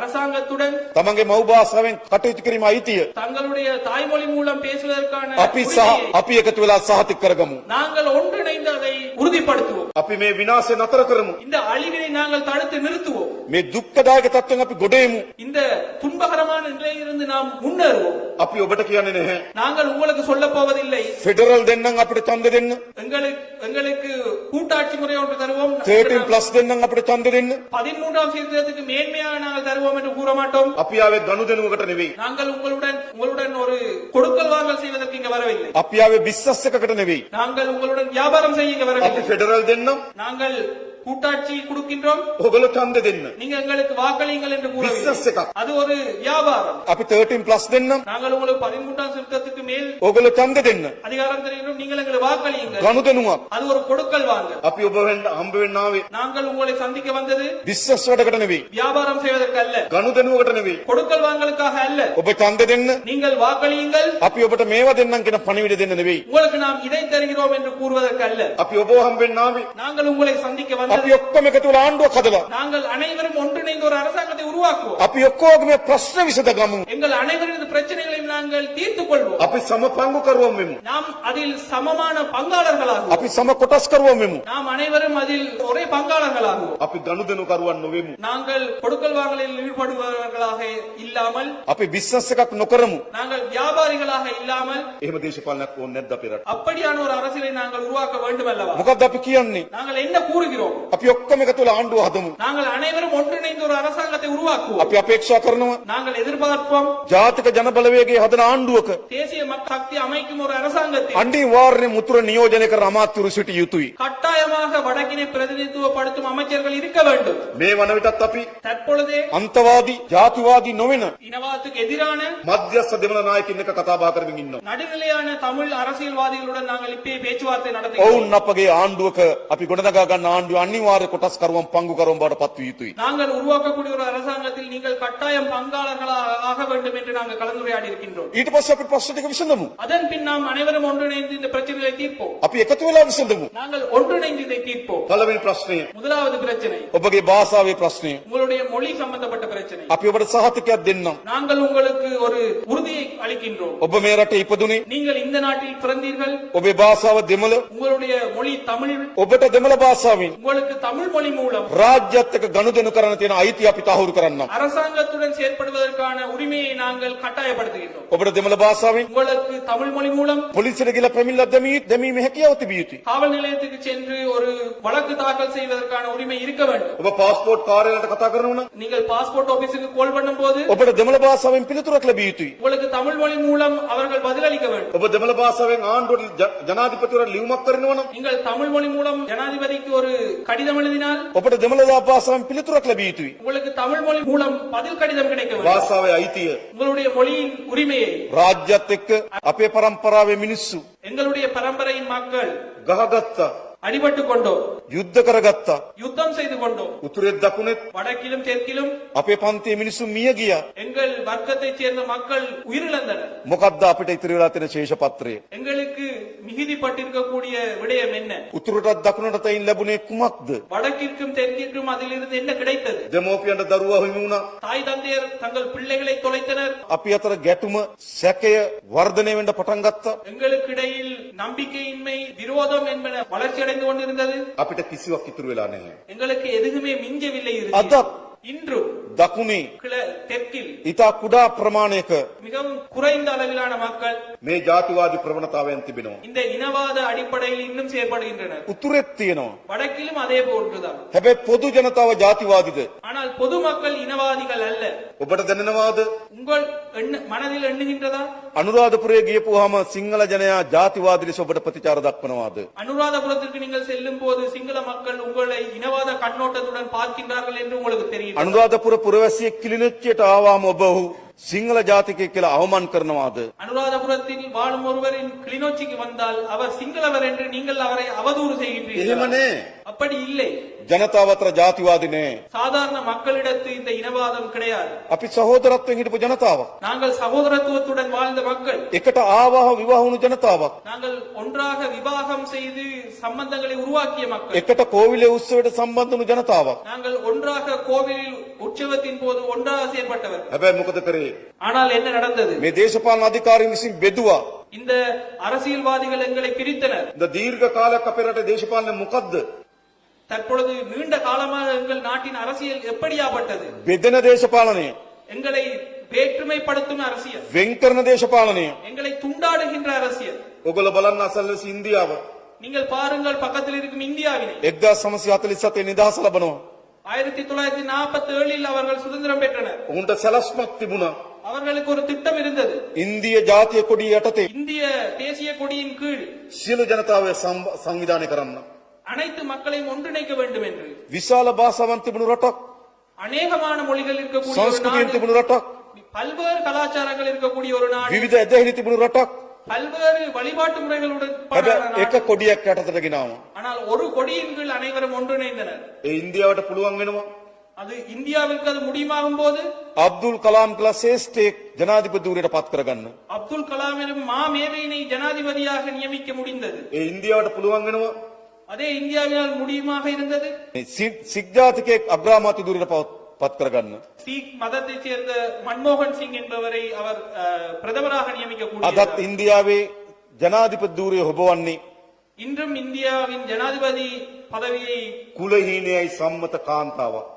அரசாங்கத்துடன் තමන්ගේ මව් භාෂාවෙන් කටයුතු කිරීම අයිතිය தங்களுடைய தாய்மொழி மூலம் பேசுவதற்கான අපි සහ உரிமையை අපි එකතු වෙලා සහතික කරගමු. நாங்கள் ஒன்றிணைந்து அதை உறுதிப்படுத்துவோம் අපි මේ විනාශය නතර කරමු. இந்த அழிவினை நாங்கள் தடுத்து நிறுத்துவோம் මේ දුක්ඛදායක තත්ත්වෙන් අපි ගොඩේමු. இந்த துன்பகரமான நிலையிலிருந்து நாம் முன்னேறுவோம் අපි ඔබට කියන්නේ නැහැ. நாங்கள் உங்களுக்கு சொல்ல போவதில்லை ෆෙඩරල් දෙන්නම් අපිට ඡන්ද දෙන්න. எங்களுக்கு எங்களுக்கு கூட்டாட்சி முறை ஒன்று தருவோம் 13 ප්ලස් දෙන්නම් අපිට ඡන්ද දෙන්න. பதிமூன்றாம் சீர்திருத்தத்துக்கு மேன்மையாக நாங்கள் தருவோம் என்று கூற மாட்டோம் අපි ආවේ ගනුදෙනුවකට නෙවෙයි. நாங்கள் உங்களுடன் உங்களுடன் ஒரு கொடுக்கல் வாங்கல் செய்வதற்கு இங்க வரவில்லை අපි ආවේ බිස්නස් එකකට නෙවෙයි. நாங்கள் உங்களுடன் வியாபாரம் செய்ய இங்க අපි வரவில்லை ෆෙඩරල් දෙන්නම්. நாங்கள் கூட்டாட்சி கொடுக்கின்றோம் ඔයගොල්ලෝ ඡන්ද දෙන්න. நீங்க எங்களுக்கு வாக்களியுங்கள் என்று பிசினஸ் கூறவில்லை එකක්. அது ஒரு வியாபாரம் අපි 13 ප්ලස් දෙන්නම්. நாங்கள் உங்களுக்கு பதிமூன்றாம் சீர்திருத்தத்துக்கு மேல் ඔයගොල්ලෝ ඡන්ද දෙන්න. அதிகாரம் தருகின்றோம் நீங்கள் எங்களுக்கு வாக்களியுங்கள் ගනුදෙනුවක්. அது ஒரு கொடுக்கல் வாங்க අපි ඔබ වෙන්න හම්බ වෙන්න ආවේ நாங்கள் உங்களை சந்திக்க வந்தது බිස්නස් වැඩකට නෙවෙයි. வியாபாரம் செய்வதற்கு அல்ல ගනුදෙනුවකට නෙවෙයි. கொடுக்கல் வாங்கலுக்காக அல்ல ඔබ ඡන්ද දෙන්න. நீங்கள் வாக்களியுங்கள் අපි ඔබට මේවා දෙන්නම් කියන පණිවිඩ දෙන්න නෙවෙයි. உங்களுக்கு நாம் இதை தருகிறோம் என்று கூறுவதற்கு அல்ல අපි ඔබ හම්බ වෙන්න ආවේ. நாங்கள் உங்களை சந்திக்க අපි வந்தது ඔක්කොම එකතු වෙලා ආණ්ඩුවක් හදලා. நாங்கள் அனைவரும் ஒன்றிணைந்து ஒரு அரசாங்கத்தை உருவாக்குவோம் අපි ඔක්කොගේම ප්‍රශ්න විසඳගමු. எங்கள் அனைவரது பிரச்சனைகளையும் நாங்கள் தீர்த்துக் கொள்வோம் අපි සම පංගු කරුවම් වෙමු. நாம் அதில் சமமான பங்காளர்களாகும் අපි සම කොටස් කරුවම් වෙමු. நாம் அனைவரும் அதில் ஒரே பங்காளர்களாகுவோம் අපි ගනුදෙනු කරුවන් නොවෙමු. நாங்கள் கொடுக்கல் வாங்கலில் ஈடுபடுபவர்களாக இல்லாமல் අපි බිස්නස් එකක් නොකරමු. நாங்கள் வியாபாரிகளாக இல்லாமல் එහෙම දේශපාලනයක් ඕනේ නැද්ද අපේ රට? அப்படியான ஒரு அரசியலை நாங்கள் உருவாக்க வேண்டும் அல்லவா මොකද්ද අපි කියන්නේ? நாங்கள் என்ன கூறுகிறோம் අපි ඔක්කොම එකතු වෙලා ආණ්ඩුව හදමු. நாங்கள் அனைவரும் ஒன்றிணைந்து ஒரு அரசாங்கத்தை உருவாக்குவோம் අපි අපේක්ෂා කරනවා நாங்கள் எதிர்பார்ப்போம் ජාතික ජන බලවේගයේ හදන ආණ්ඩුවක தேசிய மக்கள் சக்தி அமைக்கும் ஒரு அரசாங்கத்தை අනිවාර්ය මුතුර නියෝජනය කරන අමාත්‍යවරු සිටිය යුතුයි. கட்டாயமாக வடக்கினை பிரதிநிதித்துவப்படுத்தும் அமைச்சர்கள் இருக்க வேண்டும் මේ වන විටත් අපි தற்பொழுதே අන්තවාදී ජාතිවාදී නොවන இனவாதத்துக்கு எதிரான මධ්‍යස්ථ දෙමළ නායකින් එක කතා බහ කරමින් ඉන්නවා. நடுநிலையான தமிழ் அரசியல்வாதிகளுடன் நாங்கள் இப்பே பேச்சுவார்த்தை நடத்தி ඔවුන් අපගේ ආණ්ඩුවක අපි ගොඩනගා ගන්න ආණ්ඩුව අනිවාර්ය කොටස් කරුවන් පංගු කරුවන් බවට පත් විය යුතුයි. நாங்கள் உருவாக்கக்கூடிய ஒரு அரசாங்கத்தில் நீங்கள் கட்டாயம் பங்காளர்களாக ஆக வேண்டும் என்று நாங்கள் கலந்துரையாடி இருக்கின்றோம் ඊට පස්සේ අපි ප්‍රශ්න ටික විසඳමු. அதன் பின் நாம் அனைவரும் ஒன்றிணைந்து இந்த பிரச்சனைகளை தீர்ப்போம் අපි එකතු වෙලා විසඳමු. நாங்கள் ஒன்றிணைந்து இதை தீர்ப்போம் පළවෙනි ප්‍රශ්නය முதலாவது பிரச்சனை ඔබගේ භාෂාවේ ප්‍රශ්නය. உங்களுடைய மொழி சம்பந்தப்பட்ட பிரச்சனை අපි ඔබට සහතිකයක් දෙන්නම්. நாங்கள் உங்களுக்கு ஒரு உறுதியை அளிக்கின்றோம் ඔබ මේ රටේ ඉපදුනේ நீங்கள் இந்த நாட்டில் பிறந்தீர்கள் ඔබේ භාෂාව දෙමළ உங்களுடைய மொழி தமிழ் ඔබට දෙමළ භාෂාවෙන් உங்களுக்கு தமிழ் மொழி மூலம் රාජ්‍යත් එක්ක ගනුදෙනු කරන්න තියෙන අයිතිය අපි තහවුරු කරන්නම්. அரசாங்கத்துடன் செயற்படுவதற்கான உரிமையை நாங்கள் கட்டாயப்படுத்துகின்றோம் ඔබට දෙමළ භාෂාවෙන් உங்களுக்கு தமிழ் மொழி மூலம் පොලිසියට ගිහලා පැමිණිල්ලක් දැමී දැමීමේ හැකියාව තිබිය යුතුයි. காவல் நிலையத்துக்கு சென்று ஒரு வழக்கு தாக்கல் செய்வதற்கான உரிமை இருக்க வேண்டும் ඔබ පාස්පෝර්ට් කාර්යාලයට කතා කරනවා නම් நீங்கள் பாஸ்போர்ட் ஆபீஸுக்கு கால் பண்ணும் போது ඔබට දෙමළ භාෂාවෙන් පිළිතුරක් ලැබිය යුතුයි. உங்களுக்கு தமிழ் மொழி மூலம் அவர்கள் பதிலளிக்க வேண்டும் ඔබ දෙමළ භාෂාවෙන් ආණ්ඩුවට ජ- ජනාධිපතිවරට ලියුමක් කරනවා නම් நீங்கள் தமிழ் மொழி மூலம் ஜனாதிபதிக்கு ஒரு கடிதம் எழுதினால் ඔබට දෙමළ භාෂාවෙන් පිළිතුරක් ලැබිය යුතුයි. உங்களுக்கு தமிழ் மொழி மூலம் பதில் கடிதம் கிடைக்க வேண்டும் භාෂාවේ අයිතිය உங்களுடைய மொழியின் உரிமையை රාජ්‍යත් එක්ක අපේ පරම්පරාවේ මිනිස්සු எங்களுடைய பரம்பரையின் மக்கள் ගහගත්තා, அடிபட்டு கொண்டோம் යුද්ධ කරගත්තා. யுத்தம் செய்து கொண்டோம் උතුරෙත් දකුණෙත් வடக்கிலும் தெற்கிலும் අපේ පන්තියේ මිනිස්සු මිය ගියා. எங்கள் வர்க்கத்தைச் சேர்ந்த மக்கள் உயிரிழந்தனர் මොකද්ද අපිට ඉතිරි වෙලා තියෙන ශේෂ පත්‍රය? எங்களுக்கு மிகுதிப்பட்டிருக்கக்கூடிய விடயம் என்ன උතුරටත් දකුණටත් අයින් ලැබුණේ කුමක්ද? வடக்கிற்கும் தெற்கிற்கும் அதிலிருந்து என்ன கிடைத்தது දෙමෝපියන්ට දරුවා හිමි වුණා. தாய் தந்தையர் தங்கள் பிள்ளைகளை தொலைத்தனர் අපි අතර ගැටුම, සැකය වර්ධනය වෙන්න පටන් ගත්තා. எங்களுக்கு இடையில் நம்பிக்கையின்மை விரோதம் என்பன வளர்ச்சி அடைந்து கொண்டிருந்தது අපිට කිසිවක් ඉතුරු වෙලා නැහැ. எங்களுக்கு எதுவுமே மிஞ்சவில்லை இறுதியில். අදත් இன்றும் දකුණේ கிழ- தெற்கில் ඊට කුඩා ප්‍රමාණයක மிகவும் குறைந்த அளவிலான மக்கள் මේ ජාතිවාදී ප්‍රවණතාවයන් තිබෙනවා. இந்த இனவாத அடிப்படையில் இன்னும் செயல்படுகின்றனர் උතුරෙත් තියෙනවා. வடக்கிலும் அதே போன்றுதான் හැබැයි පොදු ජනතාව ජාතිවාදීද? ஆனால் பொதுமக்கள் இனவாதிகள் அல்ல ඔබට දැනෙනවාද? உங்கள் எண்ண மனதில் எண்ணுகின்றதா අනුරාධපුරයේ ගියපුවාම සිංහල ජනයා ජාතිවාදී ලෙස ඔබට ප්‍රතිචාර දක්වනවාද? அனுராதபுரத்திற்கு நீங்கள் செல்லும் போது சிங்கள மக்கள் உங்களை இனவாத கண்ணோட்டத்துடன் பார்க்கின்றார்கள் என்று உங்களுக்கு தெரியும் අනුරාධපුර පුරවැසියෙක් කිලිනොච්චියට ආවාම ඔබ ඔහු සිංහල ජාතිකයෙක් කියලා අවමන් කරනවාද? அனுராதபுரத்தில் வாழும் ஒருவரின் கிளிநொச்சிக்கு வந்தால் அவர் சிங்களவர் என்று நீங்கள் அவரை அவதூறு செய்கின்றீர்கள் එහෙම නෑ. அப்படி இல்லை ජනතාව අතර ජාතිවාදී නෑ. சாதாரண மக்களிடத்து இந்த இனவாதம் கிடையாது අපි සහෝදරත්වයෙන් හිටපු ජනතාවක්. நாங்கள் சகோதரத்துவத்துடன் வாழ்ந்த மக்கள் එකට ආවාහ විවාහ වුණු ජනතාවක්. நாங்கள் ஒன்றாக விவாகம் செய்து சம்பந்தங்களை உருவாக்கிய மக்கள் එකට කෝවිලේ උත්සවයට සම්බන්ධ වුණු ජනතාවක්. நாங்கள் ஒன்றாக கோவிலில் உற்சவத்தின் போது ஒன்றாக செயல்பட்டவர் හැබැයි මොකද කරේ? ஆனால் என்ன நடந்தது මේ දේශපාලන අධිකාරීන් විසින් බෙදුවා. இந்த அரசியல்வாதிகள் எங்களை பிரித்தனர் ද දීර්ඝ කාලයක් අපේ රටේ දේශපාලනය මොකද්ද? தற்பொழுது நீண்ட காலமாக எங்கள் நாட்டின் அரசியல் எப்படியாப்பட்டது බෙදෙන දේශපාලනය, எங்களை வேற்றுமைப்படுத்தும் அரசியல் වෙන් කරන දේශපාලනය. எங்களை துண்டாடுகின்ற அரசியல் ඔගොල්ලෝ බලන්න අසල්වැසි ඉන්දියාව நீங்கள் பாருங்கள் பக்கத்தில் இருக்கும் இந்தியாவினை 1947 නිදහස ලබනවා. ஆயிரத்தி தொள்ளாயிரத்தி நாற்பத்தி ஏழில் அவர்கள் சுதந்திரம் பெற்றனர். உண்ட செலஸ்மக் திபுனா அவர்களுக்கு ஒரு திட்டம் இருந்தது. இந்திய ஜாத்திய கொடி ஏட்டத்தை இந்திய தேசிய கொடியின் கீழ் சில ஜனதாவை சம்விதான கரம்னா அனைத்து மக்களையும் ஒன்றிணைக்க வேண்டும் என்று விசால பாசவன் திபுனு ரட்டக் அநேகமான மொழிகள் இருக்கக்கூடிய பல்வேறு கலாச்சாரங்கள் இருக்கக்கூடிய ஒரு நாடு. விவித தேகனி பல்வேறு வழிபாட்டு முறைகளுடன் හැබැයි நாடு. එක කොඩියක් යටතට ගෙනාවා. ஆனால் ஒரு கொடியின் கீழ் அனைவரும் ஒன்றிணைந்தனர் ඒ ඉන්දියාවට පුළුවන් වෙනවා. அது இந்தியாவிற்கு அது முடியுமாகும் போது අබ්දුල් කලාම් කළ ශේෂ්ඨයෙක් ජනාධිපතිවරයට පත් කරගන්න. அப்துல் கலாம் எனும் மா மேதையினை ஜனாதிபதியாக நியமிக்க முடிந்தது ඒ ඉන්දියාවට පුළුවන් වෙනවා. அதே இந்தியாவினால் முடியுமாக இருந்தது මේ සි- සික් ජාතිකයෙක් අග්‍රාමාත්‍යවරයට පත් පත් කරගන්න. சீக் மதத்தைச் சேர்ந்த மன்மோகன் சிங் என்பவரை அவர் அஹ், பிரதமராக நியமிக்கக்கூடிய අදත් ඉන්දියාවේ ජනාධිපතිවරය හොබවන්නේ இன்றும் இந்தியாவின் ஜனாதிபதி பதவியை කුලහීනයයි සම්මත කාන්තාවක්.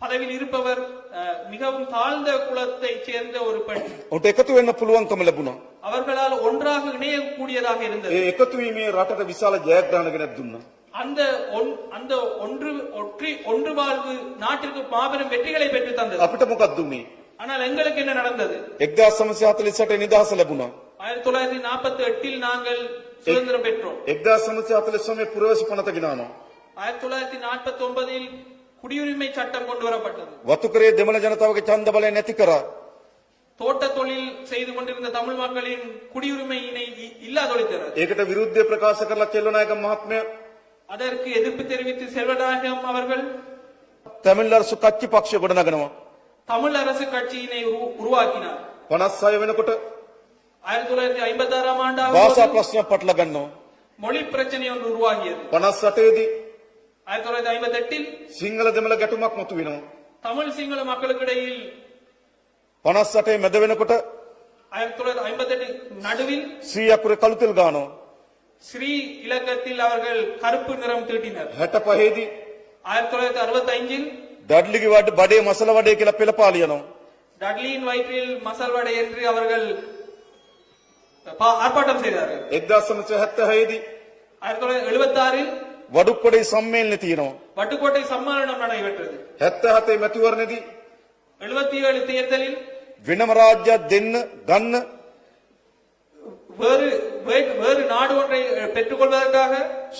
பதவியில் இருப்பவர் அஹ், மிகவும் தாழ்ந்த குலத்தைச் சேர்ந்த ஒரு பெண் උන්ට එකතු වෙන්න පුළුවන්කම ලැබුණා. அவர்களால் ஒன்றாக இணையக்கூடியதாக இருந்தது ඒ එකතු වීමේ රටට විශාල ජයග්‍රහණ ගෙනත් දුන්නා. அந்த ஒன்- அந்த ஒன்று ஒற்றி ஒன்று வாழ்வு நாட்டிற்கு மாபெரும் வெற்றிகளை பெற்று தந்தது අපිට මොකක්ද උනේ? ஆனால் எங்களுக்கு என்ன நடந்தது 1948 නිදහස ලැබුණා. ஆயிரத்தி தொள்ளாயிரத்தி நாற்பத்தி எட்டில் நாங்கள் சுதந்திரம் பெற்றோம் 1949 පුරවැසි පනත ගෙනානවා. ஆயிரத்தி தொள்ளாயிரத்தி நாற்பத்தி ஒன்பதில் குடியுரிமை சட்டம் கொண்டு வரப்பட்டது වතුකරේ දෙමළ ජනතාවගේ ඡන්ද බලය නැති කරා. தோட்ட தொழில் செய்து கொண்டிருந்த தமிழ் மக்களின் குடியுரிமையினை இ- இல்லாதொழித்தனர் ඒකට විරුද්ධය ප්‍රකාශ කරලා කෙල්ලනායක මහත්මයා அதற்கு எதிர்ப்பு தெரிவித்து செல்வநாயகம் அவர்கள் தமிழ் அரசு கட்சி பக்ஷ குடநகனமா தமிழ் அரசு கட்சியினை உருவாக்கினார். பணசாய வெனக்குட்டு? ஆயிரத்தி தொள்ளாயிரத்தி ஐம்பத்தி ஆறாம் ஆண்டு பாஷா மொழி பிரச்சனை ஒன்று உருவாகியது. பணசட்டேதி ஆயிரத்தி தொள்ளாயிரத்தி ஐம்பத்தி எட்டில் சிங்கள தமிழ கட்டுமாக் தமிழ் சிங்கள மக்களுக்கிடையில் பணசட்டை மெத வெனக்குட்டு? ஆயிரத்தி தொள்ளாயிரத்தி ஐம்பத்தி எட்டு நடுவில் ஸ்ரீ கழுத்தில் காணும். ஸ்ரீ இலக்கத்தில் அவர்கள் கருப்பு நிறம் தீட்டினர். ஹெட்டபஹேதி ஆயிரத்தி தொள்ளாயிரத்தி அறுபத்தி ஐந்தில் டட்லிக்கு வாட்டு படே மசாலா வடே கிள பிளப்பாலியனும் டட்லியின் வயிற்றில் மசால் வடை என்று அவர்கள் ஆர்ப்பாட்டம் செய்தார்கள். எக்தாசம் ஹெத்தஹேதி ஆயிரத்தி தொள்ளாயிரத்தி எழுபத்தி ஆறில் வடுக்கொடை சம்மேளனத்தினோம் வடுக்கோட்டை சம்மேளனம் நடைபெற்றது. ஹெத்தஹத்தை மத்தியோர் நிதி. எழுபத்தி ஏழு தேர்தலில் வினமராஜ தென்னு கன்னு வேறு வே- வேறு நாடு ஒன்றை அஹ், பெற்றுக்கொள்வதற்காக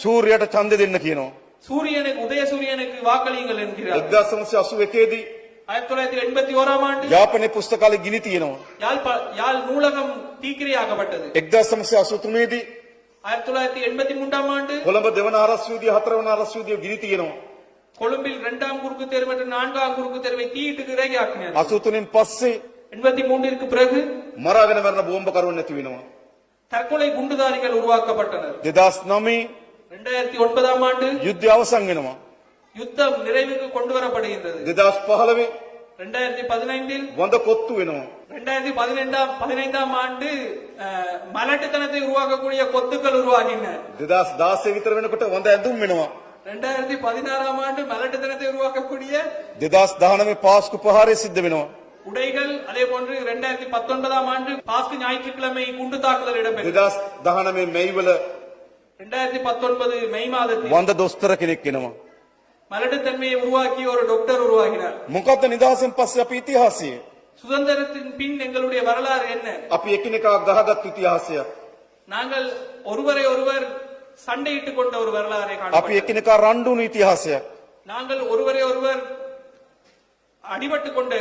සූර්යයට ඡන්දෙ දෙන්න කියනවා. சூரியனுக்கு உதயசூரியனுக்கு வாக்களியுங்கள் என்கிறார் 1981 දී ஆயிரத்தி தொள்ளாயிரத்தி எண்பத்தி ஓராம் ஆண்டு යාපනයේ පුස්තකාලේ ගිනි තියෙනවා. யாழ் ப- யாழ் நூலகம் தீக்கிரையாக்கப்பட்டது 1983 දී ஆயிரத்தி தொள்ளாயிரத்தி எண்பத்தி மூன்றாம் ஆண்டு කොළඹ දෙවන ආරස්විදිය හතරවන ආරස්විදිය ගිනි තියෙනවා. கொழும்பில் இரண்டாம் குறுக்கு தெரு மற்றும் நான்காம் குறுக்கு தெருவை தீயிட்டு இறக்கியாக்கினர் 83 පස්සේ எண்பத்தி மூன்றிற்கு பிறகு මරාගෙන මරන බෝම්බකරුවන් නැති වෙනවා. தற்கொலை குண்டுதாரிகள் உருவாக்கப்பட்டனர் 2009 இரண்டாயிரத்தி ஒன்பதாம் ஆண்டு යුද්ධය අවසන් වෙනවා. யுத்தம் நிறைவுக்கு கொண்டு வரப்படுகின்றது 2015 இரண்டாயிரத்தி பதினைந்தில் වඳ කොත්තු වෙනවා. இரண்டாயிரத்தி பதினைந்தாம் பதினைந்தாம் ஆண்டு அஹ், மலட்டுத்தனத்தை உருவாக்கக்கூடிய கொத்துக்கள் உருவாகின 2016 විතර වෙනකොට වඳ ඇඳුම් වෙනවා. இரண்டாயிரத்தி பதினாறாம் ஆண்டு மலட்டுத்தனத்தை உருவாக்கக்கூடிய 2019 පාස්කු ප්‍රහාරය සිද්ධ වෙනවා. உடைகள் அதே போன்று இரண்டாயிரத்தி பத்தொன்பதாம் ஆண்டு பாஸ்கு ஞாயிற்றுக்கிழமை குண்டு தாக்குதல் தகனமே மெய்வல இரண்டாயிரத்தி பத்தொன்பது மெய் மாதத்தில் வந்த தோஸ்தர கிணக்கினவா மலட்டுத்தன்மையை உருவாக்கி ஒரு டாக்டர் உருவாகினார். முகத்த நிதாசம் பஸ் அப்ப சுதந்திரத்தின் பின் எங்களுடைய வரலாறு என்ன? அப்ப எக்கினிகா தகதத் இத்திஹாசிய நாங்கள் ஒருவரை ஒருவர் சண்டையிட்டுக் கொண்ட ஒரு வரலாறை அப்ப எக்கினிகா ரண்டும் இத்திஹாசிய நாங்கள் ஒருவரை ஒருவர் அடிபட்டு கொண்ட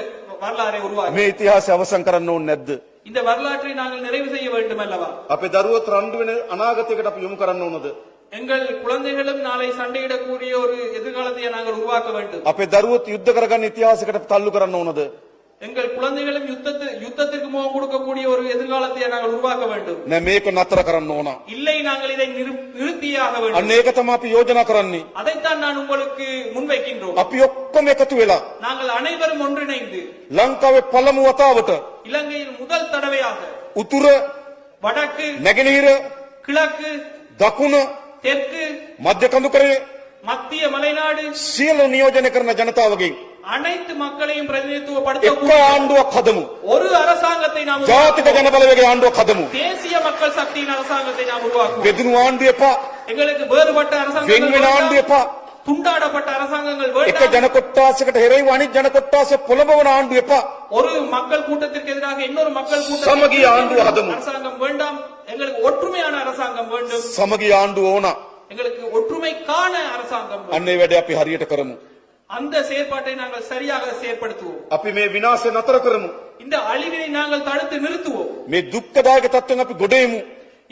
வரலாறை உருவாக்கி මේ ඉතිහාසය අවසන් කරන්න ඕනේ නැද්ද? இந்த வரலாற்றை நாங்கள் நிறைவு செய்ய வேண்டும் அல்லவா අපේ දරුවොත් රණ්ඩු වෙන අනාගතයකට අපි යොමු කරන්න ඕනද? எங்கள் குழந்தைகளும் நாளை சண்டையிடக்கூடிய ஒரு எதிர்காலத்தை நாங்கள் உருவாக்க வேண்டும் අපේ දරුවොත් යුද්ධ කරගන්න ඉතිහාසයකට තල්ලු කරන්න ඕනද? எங்கள் குழந்தைகளும் யுத்தத்து யுத்தத்திற்கு முகம் கொடுக்கக்கூடிய ஒரு எதிர்காலத்தை நாங்கள் உருவாக்க வேண்டும் නෑ මේක නතර කරන්න ඕන. இல்லை நாங்கள் இதை நிறு- நிறுத்தியாக வேண்டும் අන්න ඒක තමයි අපි යෝජනා කරන්නේ. அதைத்தான் நான் உங்களுக்கு முன்வைக்கின்றோம் අපි ඔක්කොම එකතු වෙලා நாங்கள் அனைவரும் ஒன்றிணைந்து ලංකාවේ පළමු වතාවට இலங்கையில் முதல் தடவையாக උතුර வடக்கு නැගෙනහිර கிழக்கு දකුණ தெற்கு මධ්‍ය කඳුකරේ மத்திய மலைநாடு සියලු නියෝජනය කරන ජනතාවගෙන් அனைத்து மக்களையும் එක්ක பிரதிநிதித்துவப்படுத்த ආණ්ඩුවක් හදමු. ஒரு அரசாங்கத்தை நாம் ජාතික உருவாக்குவோம். ජන බලවේගයේ ආණ්ඩුවක් හදමු. தேசிய மக்கள் சக்தியின் அரசாங்கத்தை நாம் உருவாக்குவோம் බෙදුණු ආණ්ඩුව එපා. எங்களுக்கு வேறுபட்ட වෙන් அரசாங்கங்கள் වෙන ආණ්ඩුව வேண்டாம். එපා. துண்டாடப்பட்ட அரசாங்கங்கள் එක வேண்டாம் ජන කොට්ටාසයකට හෙරෙයිව අනිත් ජන කොට්ටාසය පොළඹවන ආණ්ඩුව එපා. ஒரு மக்கள் கூட்டத்திற்கு எதிராக இன்னொரு மக்கள் சமகி ஆண்டு கூட்டம் அதுவும். அரசாங்கம் வேண்டாம் எங்களுக்கு ஒற்றுமையான அரசாங்கம் வேண்டும் සමගි ආණ්ඩුව ඕන. எங்களுக்கு ஒற்றுமைக்கான அரசாங்கம் வேண்டும். අන්න ඒ වැඩේ අපි හරියට කරමු. அந்த செயற்பாட்டை நாங்கள் சரியாக செயற்படுத்துவோம் අපි මේ විනාශය නතර කරමු. இந்த அழிவினை நாங்கள் தடுத்து நிறுத்துவோம் මේ දුක්ඛදායක තත්ත්වෙන් අපි ගොඩ එමු.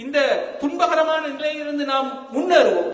இந்த துன்பகரமான நிலையிலிருந்து நாம் முன்னேறுவோம்